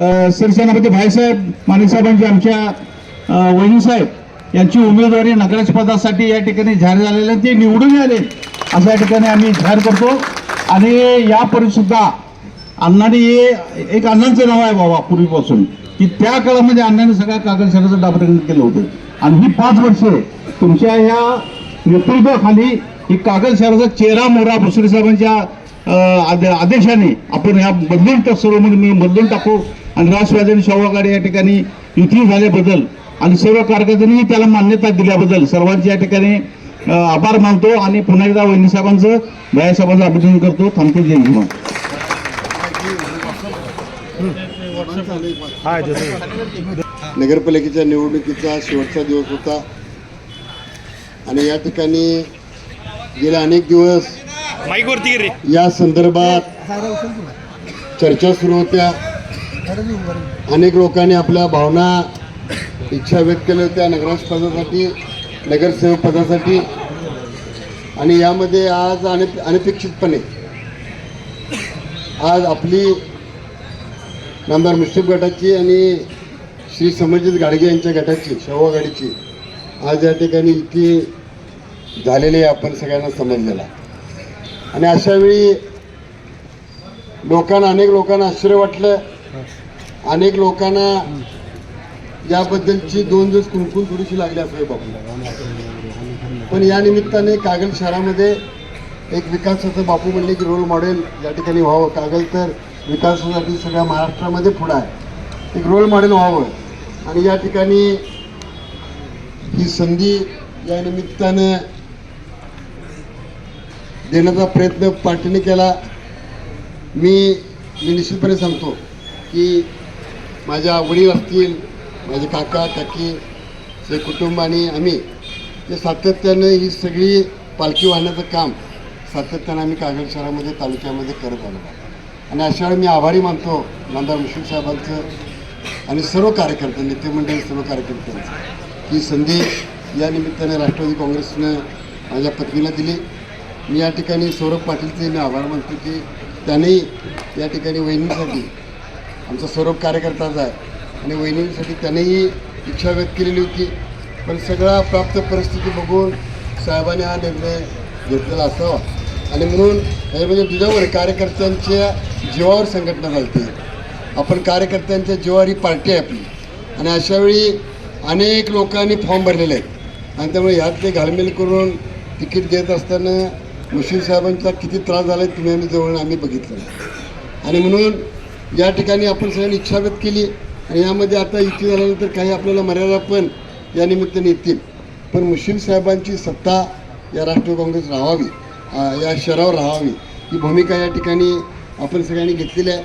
सरसेनापती भाईसाहेब माणिकसाहेबांची आमच्या वहिनीसाहेब यांची उमेदवारी नगराध्यक्षपदासाठी या ठिकाणी जाहीर झालेले आहे. ते निवडून आले अशा या ठिकाणी आम्ही जाहीर करतो आणि या सुद्धा अण्णाने हे एक अण्णांचं नाव आहे बाबा पूर्वीपासून की त्या काळामध्ये अण्णाने सगळ्या कागदशालाचं डाबरेकरण केलं होतं आणि ही पाच वर्षे तुमच्या ह्या नेतृत्वाखाली ही कागद शहराचा चेहरा मोरा भुसरे साहेबांच्या आदेशाने आपण ह्या बदलून टाक सर्वमध्ये मिळून बदलून टाकू आणि राष्ट्रवादी आणि शवगाडी या ठिकाणी युती झाल्याबद्दल आणि सर्व कार्यकर्त्यांनी त्याला मान्यता दिल्याबद्दल सर्वांचे या ठिकाणी आभार मानतो आणि पुन्हा एकदा वहिनी साहेबांचं भैयासाहेबांचं अभिनंदन करतो. थांबतो जय हिंद. नगरपालिकेच्या निवडणुकीचा शेवटचा दिवस होता. आणि या ठिकाणी गेले अनेक दिवस या संदर्भात चर्चा सुरू होत्या. अनेक लोकांनी आपल्या भावना इच्छा व्यक्त केल्या होत्या नगराज पदासाठी नगरसेवक पदासाठी. आणि यामध्ये आज अने अनपेक्षितपणे आज आपली नामदार मुस्लिम गटाची आणि श्री समरजित गाडगे यांच्या गटाची शवा गाडीची आज या ठिकाणी इतकी झालेली आहे आपण सगळ्यांना समजलेला. आणि अशावेळी लोकांना अनेक लोकांना आश्चर्य वाटलं. अनेक लोकांना याबद्दलची दोन दिवस कुणकुण थोडीशी लागली असं बापू पण या निमित्ताने कागल शहरामध्ये एक विकासाचं बापू म्हणले की रोल मॉडेल या ठिकाणी व्हावं. कागल तर विकासासाठी सगळ्या महाराष्ट्रामध्ये पुढं आहे. एक रोल मॉडेल व्हावं. आणि या ठिकाणी ही संधी या निमित्तानं देण्याचा प्रयत्न पार्टीने केला. मी मी निश्चितपणे सांगतो की माझ्या वडील असतील माझे काका काकी ते कुटुंब आणि आम्ही ते सातत्यानं ही सगळी पालखी वाहण्याचं काम सातत्यानं आम्ही कागद शहरामध्ये तालुक्यामध्ये करत आलो. आणि अशा वेळी मी आभारी मानतो नामदार मुश्रीफ साहेबांचं आणि सर्व कार्यकर्ते नेते मंडळी सर्व कार्यकर्त्यांचं ही संधी या निमित्ताने राष्ट्रवादी काँग्रेसनं माझ्या पत्नीला दिली. मी या ठिकाणी सौरभ पाटीलचे मी आभार मानतो की त्यांनी या ठिकाणी वहिनीसाठी आमचा स्वरूप कार्यकर्ताच आहे आणि वहिनीसाठी त्यानेही इच्छा व्यक्त केलेली होती. पण सगळा प्राप्त परिस्थिती बघून साहेबांनी हा निर्णय घेतलेला असावा. आणि म्हणून हे म्हणजे तुझ्यावर कार्यकर्त्यांच्या जीवावर संघटना चालते. आपण कार्यकर्त्यांच्या जीवावर ही पार्टी आहे आपली. आणि अशावेळी अनेक लोकांनी फॉर्म भरलेले आहेत. आणि त्यामुळे ह्यात ते घालमेल करून तिकीट देत असताना मुशीर साहेबांचा किती त्रास झाला आहे तुम्ही आम्ही जवळ आम्ही बघितलं आणि म्हणून या ठिकाणी आपण सगळ्यांनी इच्छा व्यक्त केली आणि यामध्ये आता युती झाल्यानंतर काही आपल्याला मर्यादा पण या निमित्ताने येतील. पण मुश्रीफ साहेबांची सत्ता या राष्ट्रीय काँग्रेस राहावी या शहरावर राहावी ही भूमिका या ठिकाणी आपण सगळ्यांनी घेतलेली आहे.